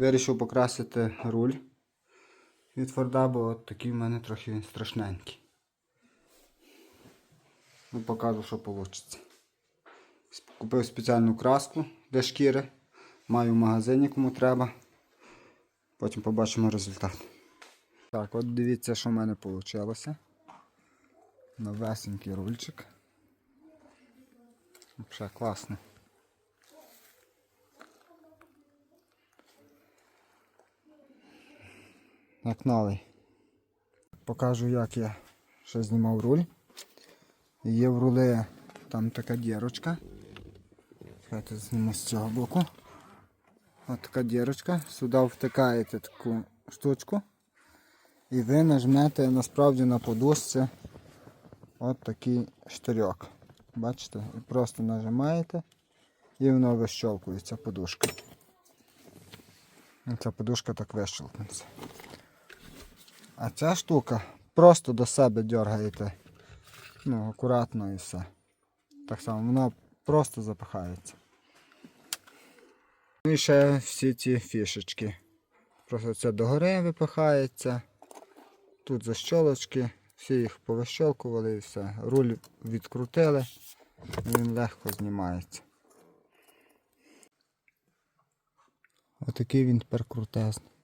Вирішив покрасити руль від Форда, бо от такий в мене трохи він страшненький. Ну, покажу, що вийде. Купив спеціальну краску для шкіри. Маю в магазині, кому треба. Потім побачимо результат. Так, от дивіться, що в мене вийшло. Новесенький рульчик. Взагалі класно. Як. Покажу, як я ще знімав руль. Є в рулі там така дірочка. Давайте зніму з цього боку. Ось така дірочка. Сюди втикаєте таку штучку. І ви нажмете насправді на подушці от такий штирьок. Бачите? І просто нажимаєте і воно вищолкується подушка. Ця подушка так вищолкнеться. А ця штука просто до себе дергаєте. Ну, акуратно і все. Так само воно просто запихається. І ще всі ці фішечки. Просто це догори випихається. Тут защолочки, всі їх повищолкували і все. Руль відкрутили, він легко знімається. Отакий він тепер крутезний.